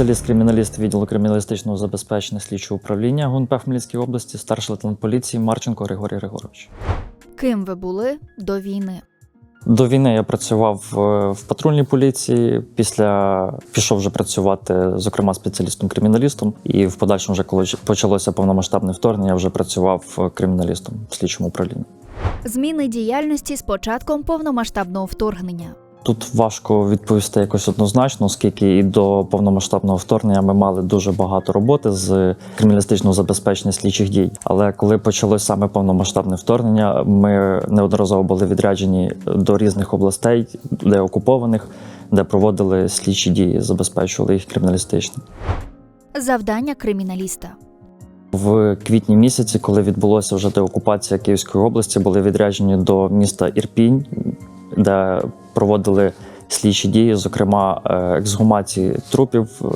Спеціаліст криміналіст відділу криміналістичного забезпечення слідчого управління ГУНП Хмельницькій області, старший лейтенант поліції Марченко Григорій Григорович. Ким ви були до війни? До війни я працював е, в патрульній поліції. Після пішов вже працювати, зокрема, спеціалістом-криміналістом. І в подальшому, вже коли почалося повномасштабне вторгнення, я вже працював е, криміналістом в слідчому управлінні. Зміни діяльності з початком повномасштабного вторгнення. Тут важко відповісти якось однозначно, оскільки і до повномасштабного вторгнення ми мали дуже багато роботи з криміналістичного забезпечення слідчих дій. Але коли почалось саме повномасштабне вторгнення, ми неодноразово були відряджені до різних областей, де окупованих, де проводили слідчі дії, забезпечували їх криміналістично. Завдання криміналіста. В квітні місяці, коли відбулося вже деокупація Київської області, були відряджені до міста Ірпінь, де проводили слідчі дії, зокрема е, ексгумації трупів, е,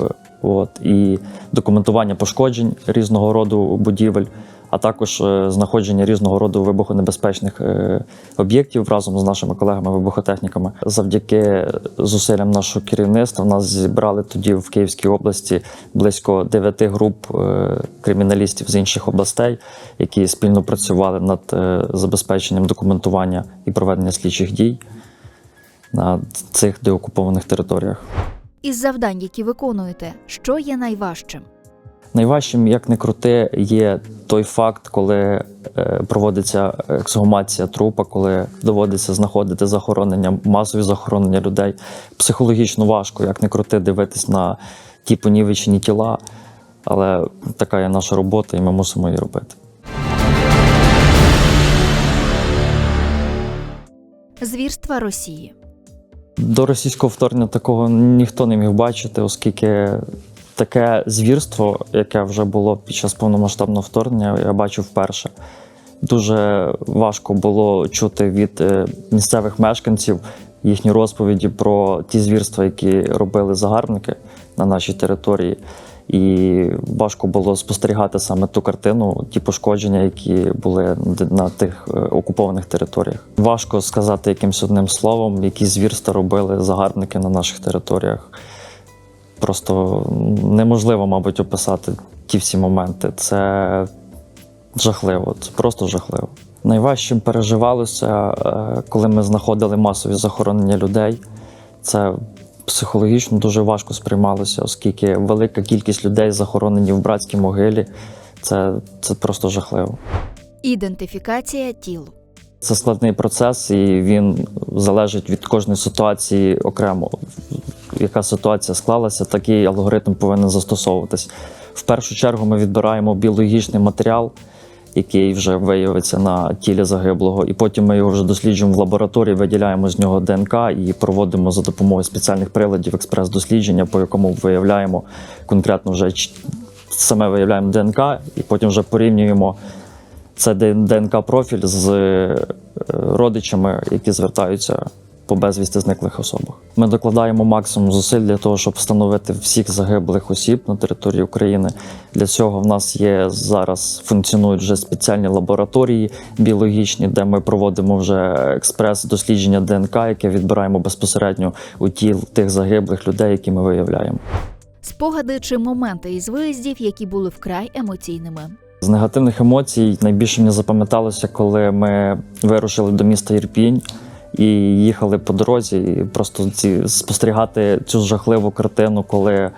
от і документування пошкоджень різного роду будівель, а також е, знаходження різного роду вибухонебезпечних об'єктів разом з нашими колегами-вибухотехніками. Завдяки зусиллям нашого керівництва нас зібрали тоді в Київській області близько дев'яти груп криміналістів з інших областей, які спільно працювали над забезпеченням документування і проведення слідчих дій на цих деокупованих територіях. Із завдань, які виконуєте, що є найважчим? Найважчим, як не крути, є той факт, коли е, проводиться ексгумація трупа, коли доводиться знаходити захоронення, масові захоронення людей. Психологічно важко, як не крути, дивитись на ті понівечені тіла. Але така є наша робота, і ми мусимо її робити. Звірства Росії. До російського вторгнення такого ніхто не міг бачити, оскільки таке звірство, яке вже було під час повномасштабного вторгнення, я бачив вперше. Дуже важко було чути від е, місцевих мешканців їхні розповіді про ті звірства, які робили загарбники на нашій території. І важко було спостерігати саме ту картину, ті пошкодження, які були на тих е, окупованих територіях. Важко сказати якимось одним словом, які звірства робили загарбники на наших територіях. Просто неможливо, мабуть, описати ті всі моменти. Це жахливо, це просто жахливо. Найважчим переживалося, е, коли ми знаходили масові захоронення людей. Це психологічно дуже важко сприймалося, оскільки велика кількість людей захоронені в братській могилі. Це, це просто жахливо. Ідентифікація тіл. Це складний процес, і він залежить від кожної ситуації окремо. Яка ситуація склалася, такий алгоритм повинен застосовуватись. В першу чергу ми відбираємо біологічний матеріал, який вже виявиться на тілі загиблого, і потім ми його вже досліджуємо в лабораторії, виділяємо з нього ДНК і проводимо за допомогою спеціальних приладів експрес-дослідження, по якому виявляємо конкретно вже саме виявляємо ДНК, і потім вже порівнюємо це ДНК-профіль з е, родичами, які звертаються по безвісти зниклих особах. Ми докладаємо максимум зусиль для того, щоб встановити всіх загиблих осіб на території України. Для цього в нас є зараз функціонують вже спеціальні лабораторії біологічні, де ми проводимо вже експрес-дослідження ДНК, яке відбираємо безпосередньо у тіл тих загиблих людей, які ми виявляємо. Спогади чи моменти із виїздів, які були вкрай емоційними. З негативних емоцій найбільше мені запам'яталося, коли ми вирушили до міста Ірпінь і їхали по дорозі, і просто ці спостерігати цю жахливу картину, коли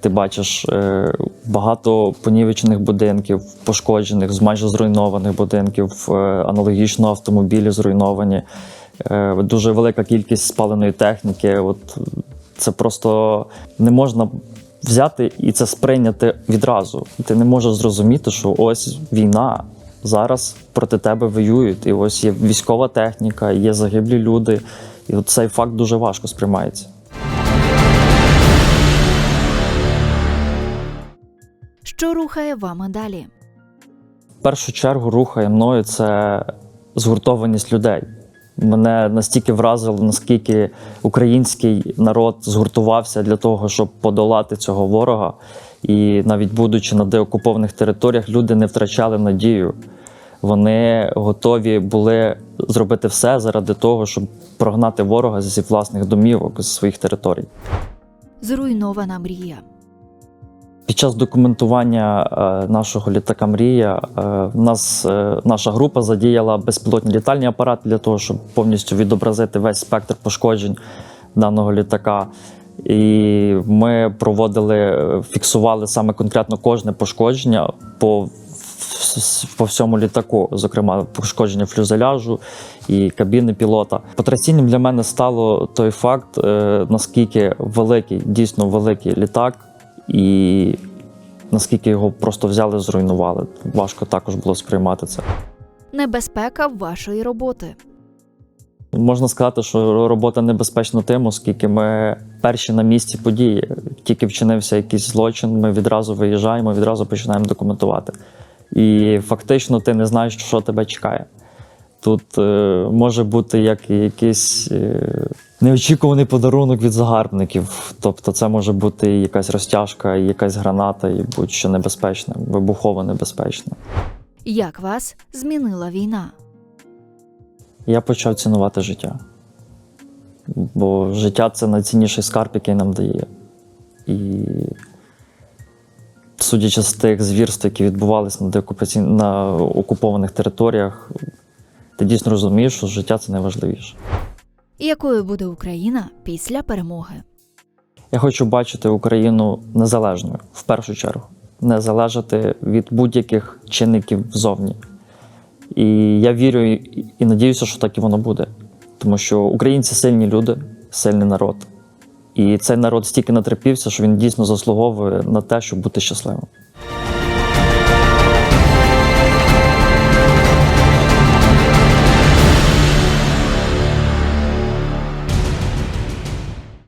ти бачиш е, багато понівечених будинків, пошкоджених, майже зруйнованих будинків, е, аналогічно автомобілі зруйновані, е, дуже велика кількість спаленої техніки. От це просто не можна взяти і це сприйняти відразу. Ти не можеш зрозуміти, що ось війна. Зараз проти тебе воюють, і ось є військова техніка, є загиблі люди, і от цей факт дуже важко сприймається. Що рухає вами далі? В першу чергу рухає мною це згуртованість людей. Мене настільки вразило, наскільки український народ згуртувався для того, щоб подолати цього ворога. І навіть будучи на деокупованих територіях, люди не втрачали надію. Вони готові були зробити все заради того, щоб прогнати ворога зі власних домівок, з своїх територій. Зруйнована мрія. Під час документування е, нашого літака Мрія е, нас е, наша група задіяла безпілотні літальні апарати для того, щоб повністю відобразити весь спектр пошкоджень даного літака. І ми проводили, фіксували саме конкретно кожне пошкодження по, по всьому літаку, зокрема пошкодження фюзеляжу і кабіни пілота. Потрясінням для мене стало той факт, наскільки великий, дійсно великий літак, і наскільки його просто взяли, зруйнували. Важко також було сприймати це. Небезпека вашої роботи. Можна сказати, що робота небезпечна тим, оскільки ми перші на місці події. Тільки вчинився якийсь злочин, ми відразу виїжджаємо, відразу починаємо документувати. І фактично ти не знаєш, що тебе чекає. Тут е, може бути як якийсь е, неочікуваний подарунок від загарбників. Тобто, це може бути якась розтяжка, якась граната, і будь-що небезпечне, вибухово небезпечне. Як вас змінила війна? Я почав цінувати життя. Бо життя це найцінніший скарб, який нам дає. І судячи з тих звірств, які відбувалися на, окупованих територіях, ти дійсно розумієш, що життя це найважливіше. Якою буде Україна після перемоги? Я хочу бачити Україну незалежною в першу чергу, не залежати від будь-яких чинників ззовні. І я вірю і, і надіюся, що так і воно буде. Тому що українці сильні люди, сильний народ. І цей народ стільки натерпівся, що він дійсно заслуговує на те, щоб бути щасливим.